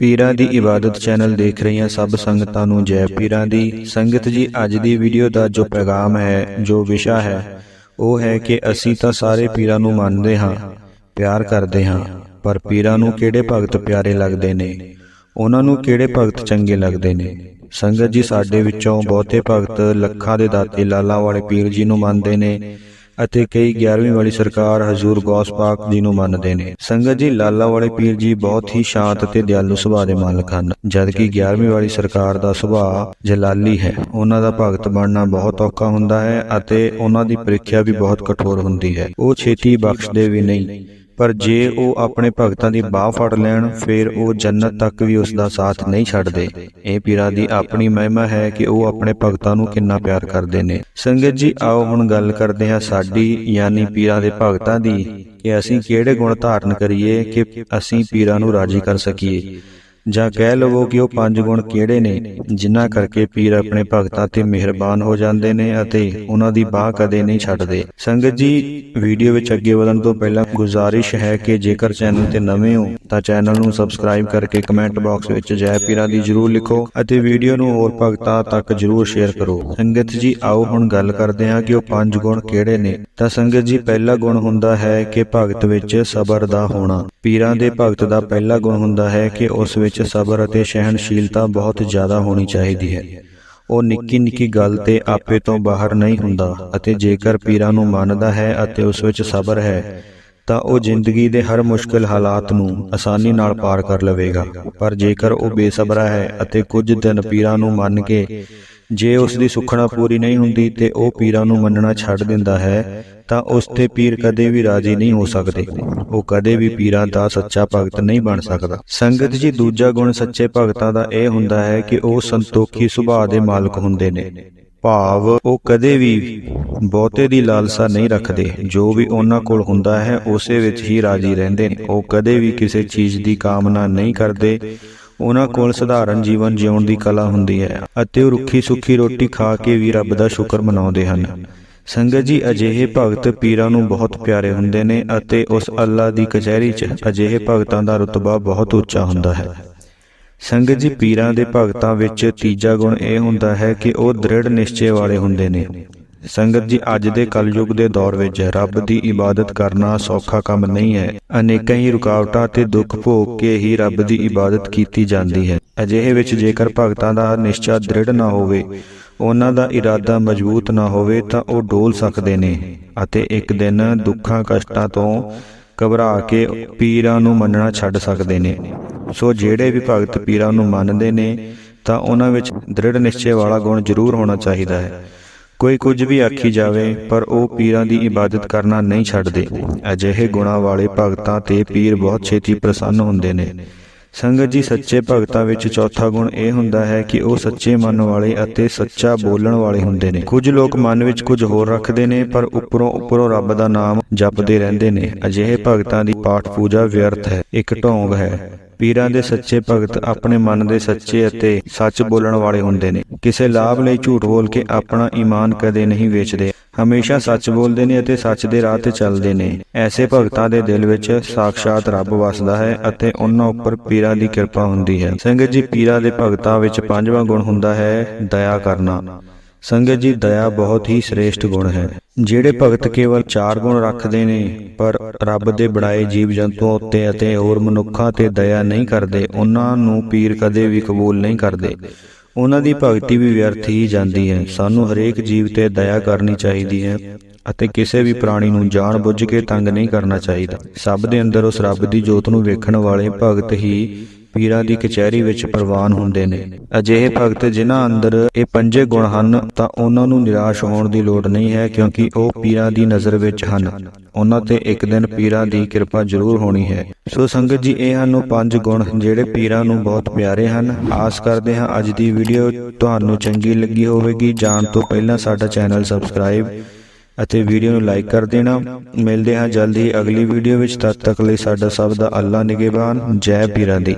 ਪੀਰਾਂ ਦੀ ਇਬਾਦਤ ਚੈਨਲ ਦੇਖ ਰਹੀਆਂ ਸਭ ਸੰਗਤਾਂ ਨੂੰ ਜੈ ਪੀਰਾਂ ਦੀ। ਸੰਗਤ ਜੀ ਅੱਜ ਦੀ ਵੀਡੀਓ ਦਾ ਜੋ ਪੈਗਾਮ ਹੈ ਜੋ ਵਿਸ਼ਾ ਹੈ ਉਹ ਹੈ ਕਿ ਅਸੀਂ ਤਾਂ ਸਾਰੇ ਪੀਰਾਂ ਨੂੰ ਮੰਨਦੇ ਹਾਂ ਪਿਆਰ ਕਰਦੇ ਹਾਂ ਪਰ ਪੀਰਾਂ ਨੂੰ ਕਿਹੜੇ ਭਗਤ ਪਿਆਰੇ ਲੱਗਦੇ ਨੇ? ਉਹਨਾਂ ਨੂੰ ਕਿਹੜੇ ਭਗਤ ਚੰਗੇ ਲੱਗਦੇ ਨੇ? ਸੰਗਤ ਜੀ ਸਾਡੇ ਵਿੱਚੋਂ ਬਹੁਤੇ ਭਗਤ ਲੱਖਾਂ ਦੇ ਦਾਤੇ ਲਾਲਾ ਵਾਲੇ ਪੀਰ ਜੀ ਨੂੰ। ਮੰਨਦੇ ਨੇ। ਅਤੇ ਕਈ 11ਵੀਂ ਵਾਲੀ ਸਰਕਾਰ ਹਜ਼ੂਰ ਗੌਸ ਪਾਕ ਜੀ ਨੂੰ ਮੰਨਦੇ ਨੇ। ਸੰਗਤ ਜੀ, ਲਾਲਾ ਵਾਲੇ ਪੀਰ ਜੀ ਬਹੁਤ ਹੀ ਸ਼ਾਂਤ ਅਤੇ ਦਿਆਲੂ ਸੁਭਾਅ ਦੇ ਮਾਲਕ ਹਨ। ਜਦਕਿ 11ਵੀਂ ਵਾਲੀ ਸਰਕਾਰ ਦਾ ਸੁਭਾਅ ਜਲਾਲੀ ਹੈ। ਉਹਨਾਂ ਦਾ ਭਗਤ ਬਣਨਾ ਬਹੁਤ ਔਖਾ ਹੁੰਦਾ ਹੈ ਅਤੇ ਉਹਨਾਂ ਦੀ ਪ੍ਰੀਖਿਆ ਵੀ ਬਹੁਤ ਕਠੋਰ ਹੁੰਦੀ ਹੈ। ਉਹ ਛੇਤੀ ਬਖਸ਼ਦੇ ਵੀ ਨਹੀਂ। ਪਰ ਜੇ ਉਹ ਆਪਣੇ ਭਗਤਾਂ ਦੀ ਬਾਹ ਫੜ ਲੈਣ ਫਿਰ ਉਹ ਜੰਨਤ ਤੱਕ ਵੀ ਉਸ ਦਾ ਸਾਥ ਨਹੀਂ ਛੱਡਦੇ। ਇਹ ਪੀਰਾਂ ਦੀ ਆਪਣੀ ਮਹਿਮਾ ਹੈ ਕਿ ਉਹ ਆਪਣੇ ਭਗਤਾਂ ਨੂੰ ਕਿੰਨਾ ਪਿਆਰ ਕਰਦੇ ਨੇ। ਸੰਗਤ ਜੀ ਆਓ ਹੁਣ ਗੱਲ ਕਰਦੇ ਹਾਂ ਸਾਡੀ ਯਾਨੀ ਪੀਰਾਂ ਦੇ ਭਗਤਾਂ ਦੀ ਕਿ ਅਸੀਂ ਕਿਹੜੇ ਗੁਣ ਧਾਰਨ ਕਰੀਏ ਕਿ ਅਸੀਂ ਪੀਰਾਂ ਨੂੰ ਰਾਜੀ ਕਰ ਸਕੀਏ। ਜਾਂ ਕਹਿ ਲਵੋ ਕਿ ਉਹ ਪੰਜ ਗੁਣ ਕਿਹੜੇ ਨੇ ਜਿਨ੍ਹਾਂ ਕਰਕੇ ਪੀਰ ਆਪਣੇ ਭਗਤਾਂ ਤੇ ਮਿਹਰਬਾਨ ਹੋ ਜਾਂਦੇ ਨੇ ਅਤੇ ਉਹਨਾਂ ਦੀ ਬਾਹ ਕਦੇ ਨਹੀਂ ਛੱਡਦੇ। ਸੰਗਤ ਜੀ ਵੀਡੀਓ ਵਿੱਚ ਅੱਗੇ ਵਧਣ ਤੋਂ ਪਹਿਲਾਂ ਗੁਜ਼ਾਰਿਸ਼ ਹੈ ਕਿ ਜੇਕਰ ਚੈਨਲ ਤੇ ਨਵੇਂ ਹੋ ਤਾਂ ਚੈਨਲ ਨੂੰ ਸਬਸਕ੍ਰਾਈਬ ਕਰਕੇ ਕਮੈਂਟ ਬਾਕਸ ਵਿੱਚ ਜੈ ਪੀਰਾਂ ਦੀ ਜਰੂਰ ਲਿਖੋ ਅਤੇ ਵੀਡੀਓ ਨੂੰ ਹੋਰ ਭਗਤਾਂ ਤੱਕ ਜਰੂਰ ਸ਼ੇਅਰ ਕਰੋ ਸੰਗਤ ਜੀ ਆਓ ਹੁਣ ਗੱਲ ਕਰਦੇ ਹਾਂ ਕਿ ਉਹ ਪੰਜ ਗੁਣ ਕਿਹੜੇ ਨੇ ਤਾਂ ਸੰਗਤ ਜੀ ਪਹਿਲਾ ਗੁਣ ਹੁੰਦਾ ਹੈ ਕਿ ਭਗਤ ਵਿੱਚ ਸਬਰ ਦਾ ਹੋਣਾ ਪੀਰਾਂ ਦੇ ਭਗਤ ਦਾ ਪਹਿਲਾ ਗੁਣ ਹੁੰਦਾ ਹੈ ਕਿ ਉਸ ਵਿੱਚ ਸਬਰ ਅਤੇ ਸਹਿਣਸ਼ੀਲਤਾ ਬਹੁਤ ਜ਼ਿਆਦਾ ਹੋਣੀ ਚਾਹੀਦੀ ਹੈ। ਉਹ ਨਿੱਕੀ ਨਿੱਕੀ ਗੱਲ ਤੇ ਆਪੇ ਤੋਂ ਬਾਹਰ ਨਹੀਂ ਹੁੰਦਾ ਅਤੇ ਜੇਕਰ ਪੀਰਾਂ ਨੂੰ ਮੰਨਦਾ ਹੈ ਅਤੇ ਉਸ ਵਿੱਚ ਸਬਰ ਹੈ, ਤਾਂ ਉਹ ਜ਼ਿੰਦਗੀ ਦੇ ਹਰ ਮੁਸ਼ਕਲ ਹਾਲਾਤ ਨੂੰ ਆਸਾਨੀ ਨਾਲ ਪਾਰ ਕਰ ਲਵੇਗਾ। ਪਰ ਜੇਕਰ ਉਹ ਬੇਸਬਰਾ ਹੈ ਅਤੇ ਕੁਝ ਦਿਨ ਪੀਰਾਂ ਨੂੰ ਮੰਨ ਕੇ ਜੇ ਉਸ ਦੀ ਸੁਖਣਾ ਪੂਰੀ ਨਹੀਂ ਹੁੰਦੀ ਤੇ ਉਹ ਪੀਰਾਂ ਨੂੰ ਮੰਨਣਾ ਛੱਡ ਦਿੰਦਾ ਹੈ, ਤਾਂ ਉਸ ਤੇ ਪੀਰ ਕਦੇ ਵੀ ਰਾਜੀ ਨਹੀਂ ਹੋ ਸਕਦੇ। ਉਹ ਕਦੇ ਵੀ ਪੀਰਾਂ ਦਾ ਸੱਚਾ ਭਗਤ ਨਹੀਂ ਬਣ ਸਕਦਾ। ਸੰਗਤ ਜੀ, ਦੂਜਾ ਗੁਣ ਸੱਚੇ ਭਗਤਾਂ ਦਾ ਇਹ ਹੁੰਦਾ ਹੈ ਕਿ ਉਹ ਸੰਤੋਖੀ ਸੁਭਾਅ ਦੇ ਮਾਲਕ ਹੁੰਦੇ ਨੇ। ਭਾਵ, ਉਹ ਕਦੇ ਵੀ ਬਹੁਤੇ ਦੀ ਲਾਲਸਾ ਨਹੀਂ ਰੱਖਦੇ। ਜੋ ਵੀ ਉਹਨਾਂ ਕੋਲ ਹੁੰਦਾ ਹੈ, ਉਸੇ ਵਿੱਚ ਹੀ ਰਾਜੀ ਰਹਿੰਦੇ ਨੇ। ਉਹ ਕਦੇ ਵੀ ਕਿਸੇ ਚੀਜ਼ ਦੀ ਕਾਮਨਾ ਨਹੀਂ ਕਰਦੇ। ਉਹਨਾਂ ਕੋਲ ਸਧਾਰਨ ਜੀਵਨ ਜਿਉਣ ਦੀ ਕਲਾ ਹੁੰਦੀ ਹੈ ਅਤੇ ਉਹ ਰੁੱਖੀ ਸੁੱਖੀ ਰੋਟੀ ਖਾ ਕੇ ਵੀ ਰੱਬ ਦਾ ਸ਼ੁਕਰ ਮਨਾਉਂਦੇ ਹਨ। ਸੰਗਤ ਜੀ ਅਜਿਹੇ ਭਗਤ ਪੀਰਾਂ ਨੂੰ ਬਹੁਤ ਪਿਆਰੇ ਹੁੰਦੇ ਨੇ ਅਤੇ ਉਸ ਅੱਲਾ ਦੀ ਕਚਹਿਰੀ 'ਚ ਅਜਿਹੇ ਭਗਤਾਂ ਦਾ ਰਤਬਾ ਬਹੁਤ ਉੱਚਾ ਹੁੰਦਾ ਹੈ। ਸੰਗਤ ਜੀ ਪੀਰਾਂ ਦੇ ਭਗਤਾਂ ਵਿੱਚ ਤੀਜਾ ਗੁਣ ਇਹ ਹੁੰਦਾ ਹੈ ਕਿ ਉਹ ਦ੍ਰਿੜ ਨਿਸ਼ਚੇ ਵਾਲੇ ਹੁੰਦੇ ਨੇ। ਸੰਗਤ ਜੀ, ਅੱਜ ਦੇ ਕਲਯੁਗ ਦੇ ਦੌਰ ਵਿੱਚ ਰੱਬ ਦੀ ਇਬਾਦਤ ਕਰਨਾ ਸੌਖਾ ਕੰਮ ਨਹੀਂ ਹੈ। ਅਨੇਕਾਂ ਹੀ ਰੁਕਾਵਟਾਂ ਤੇ ਦੁੱਖ ਭੋਗ ਕੇ ਹੀ ਰੱਬ ਦੀ ਇਬਾਦਤ ਕੀਤੀ ਜਾਂਦੀ ਹੈ। ਅਜਿਹੇ ਵਿੱਚ ਜੇਕਰ ਭਗਤਾਂ ਦਾ ਨਿਸ਼ਚਾ ਦ੍ਰਿੜ ਨਾ ਹੋਵੇ, ਉਹਨਾਂ ਦਾ ਇਰਾਦਾ ਮਜ਼ਬੂਤ ਨਾ ਹੋਵੇ, ਤਾਂ ਉਹ ਡੋਲ ਸਕਦੇ ਨੇ ਅਤੇ ਇੱਕ ਦਿਨ ਦੁੱਖਾਂ ਕਸ਼ਟਾਂ ਤੋਂ ਘਬਰਾ ਕੇ ਪੀਰਾਂ ਨੂੰ ਮੰਨਣਾ ਛੱਡ ਸਕਦੇ ਨੇ। ਸੋ ਜਿਹੜੇ ਵੀ ਭਗਤ ਪੀਰਾਂ ਨੂੰ ਮੰਨਦੇ ਨੇ, ਤਾਂ ਉਹਨਾਂ ਵਿੱਚ ਦ੍ਰਿੜ ਨਿਸ਼ਚੇ ਵਾਲਾ ਗੁਣ ਜ਼ਰੂਰ ਹੋਣਾ ਚਾਹੀਦਾ ਹੈ। ਕੋਈ ਕੁਝ ਵੀ ਆਖੀ ਜਾਵੇ ਪਰ ਉਹ ਪੀਰਾਂ ਦੀ ਇਬਾਦਤ ਕਰਨਾ ਨਹੀਂ ਛੱਡਦੇ। ਅਜਿਹੇ ਗੁਣਾਂ ਵਾਲੇ ਭਗਤਾਂ ਤੇ ਪੀਰ ਬਹੁਤ ਛੇਤੀ ਪ੍ਰਸੰਨ ਹੁੰਦੇ ਨੇ। ਸੰਗਤ ਜੀ ਸੱਚੇ ਭਗਤਾਂ ਵਿੱਚ ਚੌਥਾ ਗੁਣ ਇਹ ਹੁੰਦਾ ਹੈ ਕਿ ਉਹ ਸੱਚੇ ਮਨ ਵਾਲੇ ਅਤੇ ਸੱਚਾ ਬੋਲਣ ਵਾਲੇ ਹੁੰਦੇ ਨੇ। ਕੁਝ ਲੋਕ ਮਨ ਵਿੱਚ ਕੁਝ ਹੋਰ ਰੱਖਦੇ ਨੇ ਪਰ ਉੱਪਰੋਂ ਉੱਪਰੋਂ ਰੱਬ ਦਾ ਨਾਮ ਜਪਦੇ ਰਹਿੰਦੇ ਨੇ। ਅਜਿਹੇ ਭਗਤਾਂ ਦੀ ਪਾਠ ਪੂਜਾ ਵਿਅਰਥ ਹੈ ਇੱਕ ਢੋਂਗ ਹੈ। ਪੀਰਾਂ ਦੇ ਸੱਚੇ ਭਗਤ ਆਪਣੇ ਮਨ ਦੇ ਸੱਚੇ ਅਤੇ ਸੱਚ ਬੋਲਣ ਵਾਲੇ ਹੁੰਦੇ ਨੇ। ਕਿਸੇ ਲਾਭ ਲਈ ਝੂਠ ਬੋਲ ਕੇ ਆਪਣਾ ਈਮਾਨ ਕਦੇ ਨਹੀਂ ਵੇਚਦੇ। ਹਮੇਸ਼ਾ ਸੱਚ ਬੋਲਦੇ ਨੇ ਅਤੇ ਸੱਚ ਦੇ ਰਾਹ ਤੇ ਚੱਲਦੇ ਨੇ। ਐਸੇ ਭਗਤਾਂ ਦੇ ਦਿਲ ਵਿੱਚ ਸਾਖਸ਼ਾਤ ਰੱਬ ਵਸਦਾ ਹੈ ਅਤੇ ਉਹਨਾਂ ਉੱਪਰ ਪੀਰਾਂ ਦੀ ਕਿਰਪਾ ਹੁੰਦੀ ਹੈ। ਸੰਗਤ ਜੀ ਪੀਰਾਂ ਦੇ ਭਗਤਾਂ ਵਿੱਚ ਪੰਜਵਾਂ ਗੁਣ ਹੁੰਦਾ ਹੈ ਦਇਆ ਕਰਨਾ। ਸੰਗਤ ਜੀ, ਦਇਆ ਬਹੁਤ ਹੀ ਸ੍ਰੇਸ਼ਟ ਗੁਣ ਹੈ। ਜਿਹੜੇ ਭਗਤ ਕੇਵਲ ਚਾਰ ਗੁਣ ਰੱਖਦੇ ਨੇ, ਪਰ ਰੱਬ ਦੇ ਬਣਾਏ ਜੀਵ ਜੰਤੂਆਂ ਉੱਤੇ ਅਤੇ ਹੋਰ ਮਨੁੱਖਾਂ ਤੇ ਦਇਆ ਨਹੀਂ ਕਰਦੇ, ਉਹਨਾਂ ਨੂੰ ਪੀਰ ਕਦੇ ਵੀ ਕਬੂਲ ਨਹੀਂ ਕਰਦੇ। ਉਹਨਾਂ ਦੀ ਭਗਤੀ ਵੀ ਵਿਅਰਥ ਹੀ ਜਾਂਦੀ ਹੈ। ਸਾਨੂੰ ਹਰੇਕ ਜੀਵ ਤੇ ਦਇਆ ਕਰਨੀ ਚਾਹੀਦੀ ਹੈ ਅਤੇ ਕਿਸੇ ਵੀ ਪ੍ਰਾਣੀ ਨੂੰ ਜਾਣ ਬੁੱਝ ਕੇ ਤੰਗ ਨਹੀਂ ਕਰਨਾ ਚਾਹੀਦਾ। ਸਭ ਦੇ ਅੰਦਰ ਉਸ ਰੱਬ ਦੀ ਜੋਤ ਨੂੰ ਵੇਖਣ ਵਾਲੇ ਭਗਤ ਹੀ ਪੀਰਾਂ ਦੀ ਕਚਹਿਰੀ ਵਿੱਚ ਪ੍ਰਵਾਨ ਹੁੰਦੇ ਨੇ। ਅਜਿਹੇ ਭਗਤ ਜਿਨ੍ਹਾਂ ਅੰਦਰ ਇਹ ਪੰਜੇ ਗੁਣ ਹਨ, ਤਾਂ ਉਹਨਾਂ ਨੂੰ ਨਿਰਾਸ਼ ਹੋਣ ਦੀ ਲੋੜ ਨਹੀਂ ਹੈ, ਕਿਉਂਕਿ ਉਹ ਪੀਰਾਂ ਦੀ ਨਜ਼ਰ ਵਿੱਚ ਹਨ। ਉਹਨਾਂ ਤੇ ਇੱਕ ਦਿਨ ਪੀਰਾਂ ਦੀ ਕਿਰਪਾ ਜ਼ਰੂਰ ਹੋਣੀ ਹੈ। ਸੋ ਸੰਗਤ ਜੀ, ਇਹ ਹਨ ਉਹ ਪੰਜ ਗੁਣ ਜਿਹੜੇ ਪੀਰਾਂ ਨੂੰ ਬਹੁਤ ਪਿਆਰੇ ਹਨ। ਆਸ ਕਰਦੇ ਹਾਂ ਅੱਜ ਦੀ ਵੀਡੀਓ ਤੁਹਾਨੂੰ ਚੰਗੀ ਲੱਗੀ ਹੋਵੇਗੀ। ਜਾਣ ਤੋਂ ਪਹਿਲਾਂ ਸਾਡਾ ਚੈਨਲ ਸਬਸਕ੍ਰਾਈਬ ਅਤੇ ਵੀਡੀਓ ਨੂੰ ਲਾਈਕ ਕਰ ਦੇਣਾ। ਮਿਲਦੇ ਹਾਂ ਜਲਦੀ ਅਗਲੀ ਵੀਡੀਓ ਵਿੱਚ। ਤਦ ਤੱਕ ਲਈ ਸਾਡਾ ਸਭ ਦਾ ਅੱਲਾ ਨਿਗਹਿਬਾਨ। ਜੈ ਪੀਰਾਂ ਦੀ।